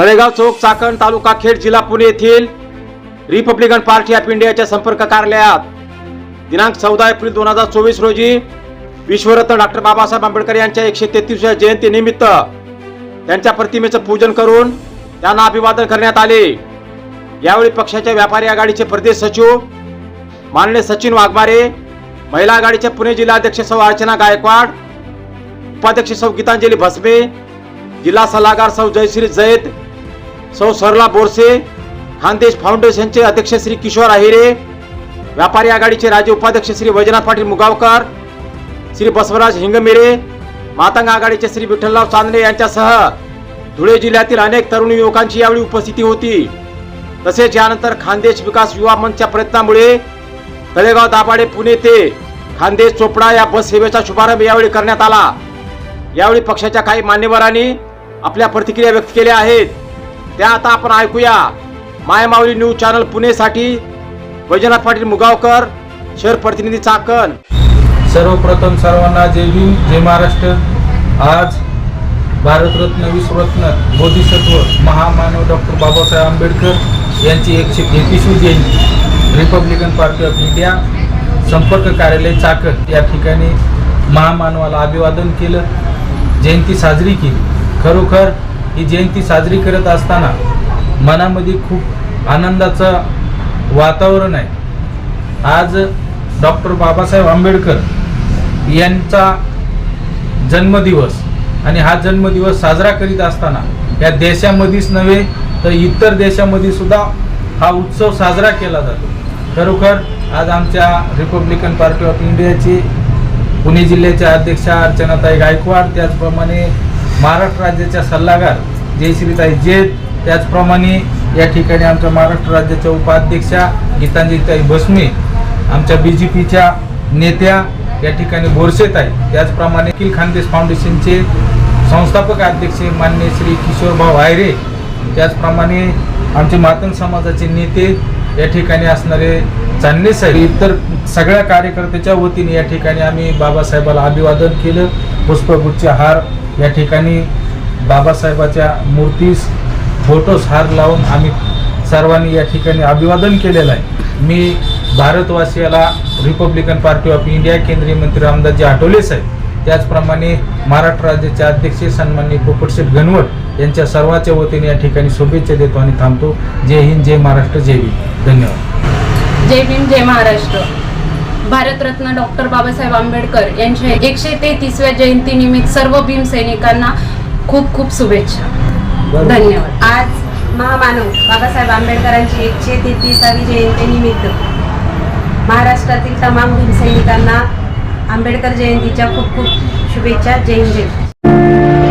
तळेगाव चौक चाकण तालुका खेड जिल्हा पुणे येथील Republican party of इंडियाच्या संपर्क कार्यालयात दिनांक चौदा एप्रिल दोन हजार चोवीस रोजी विश्वरत्न डॉक्टर बाबासाहेब आंबेडकर यांच्या एकशे तेहतीसव्या जयंतीनिमित्त त्यांच्या प्रतिमेचं पूजन करून त्यांना अभिवादन करण्यात आले. यावेळी पक्षाच्या व्यापारी आघाडीचे प्रदेश सचिव माननीय सचिन वाघमारे महिला आघाडीचे पुणे जिल्हाध्यक्ष सौ अर्चना गायकवाड उपाध्यक्ष सौ गीतांजली भस्मे जिल्हा सल्लागार सौ जयश्री जैत सौ सरला बोरसे खानदेश फाउंडेशनचे अध्यक्ष श्री किशोर आहिरे व्यापारी आघाडीचे राज्य उपाध्यक्ष श्री वैजनाथ पाटील मुगावकर श्री बसवराज हिंगमिरे मातंग आघाडीचे श्री विठ्ठलराव चांदणे यांच्यासह धुळे जिल्ह्यातील अनेक तरुण युवकांची यावेळी उपस्थिती होती. तसेच यानंतर खानदेश विकास युवा मंचच्या प्रयत्नामुळे तळेगाव दाभाडे पुणे ते खानदेश चोपडा या बस सेवेचा शुभारंभ यावेळी करण्यात आला. यावेळी पक्षाच्या काही मान्यवरांनी आपल्या प्रतिक्रिया व्यक्त केल्या आहेत. त्या आता आपण ऐकूया. मायमावली न्यूज चॅनल पुणेसाठी वैजनाथ पाटील मुगावकर शहर प्रतिनिधी चाकण. सर्वप्रथम सर्वांना जय भीम जय महाराष्ट्र. आज भारतरत्न विश्वरत्न बोधिसत्व महामानव डॉक्टर बाबासाहेब आंबेडकर यांची एकशे एकवीसवी जयंती. रिपब्लिकन पार्टी ऑफ इंडिया संपर्क कार्यालय चाकण या ठिकाणी महामानवाला अभिवादन केलं. जयंती साजरी केली. खरोखर ही जयंती साजरी करत असताना मनामध्ये खूप आनंदाचं वातावरण आहे. आज डॉक्टर बाबासाहेब आंबेडकर यांचा जन्मदिवस आणि हा जन्मदिवस साजरा करीत असताना या देशामध्येच नव्हे तर इतर देशामध्ये सुद्धा हा उत्सव साजरा केला जातो. खरोखर आज आमच्या रिपब्लिकन पार्टी ऑफ इंडियाचे पुणे जिल्ह्याच्या अध्यक्षा अर्चनाताई गायकवाड त्याचप्रमाणे महाराष्ट्र राज्याच्या सल्लागार जयश्रीताई जेत त्याचप्रमाणे या ठिकाणी आमच्या महाराष्ट्र राज्याच्या उपाध्यक्षा गीतांजलीताई भस्मे आमच्या बी जे पीच्या नेत्या या ठिकाणी बोरसेत आहे त्याचप्रमाणे किल खानदेश फाउंडेशनचे संस्थापक अध्यक्ष मान्य श्री किशोरभाऊ आयरे त्याचप्रमाणे आमचे मातंग समाजाचे नेते या ठिकाणी असणारे चांदणे साहेब इतर सगळ्या कार्यकर्त्याच्या वतीने या ठिकाणी आम्ही बाबासाहेबाला अभिवादन केलं. पुष्पगुच्छ हार या ठिकाणी बाबासाहेबाच्या मूर्तीस फोटोस हार लावून आम्ही सर्वांनी या ठिकाणी अभिवादन केलेलं आहे. मी भारतवासियाला रिपब्लिकन पार्टी ऑफ इंडिया केंद्रीय मंत्री रामदासजी आठवले साहेब. त्याचप्रमाणे महाराष्ट्र राज्याचे अध्यक्ष सन्माननीय पोपटशेठ घनवट यांच्या सर्वांच्या वतीने या ठिकाणी शुभेच्छा देतो आणि थांबतो. जय हिंद जय महाराष्ट्र जय भीम. धन्यवाद. जय भीम जय महाराष्ट्र. भारतरत्न डॉक्टर बाबासाहेब आंबेडकर यांच्या एकशे तेहतीसव्या जयंतीनिमित्त सर्व भीम सैनिकांना खूप खूप शुभेच्छा. धन्यवाद. आज महामानव बाबासाहेब आंबेडकरांची एकशे तेहतीसावी जयंतीनिमित्त महाराष्ट्रातील तमाम भीमसैनिकांना आंबेडकर जयंतीच्या खूप खूप शुभेच्छा. जय हिंद जय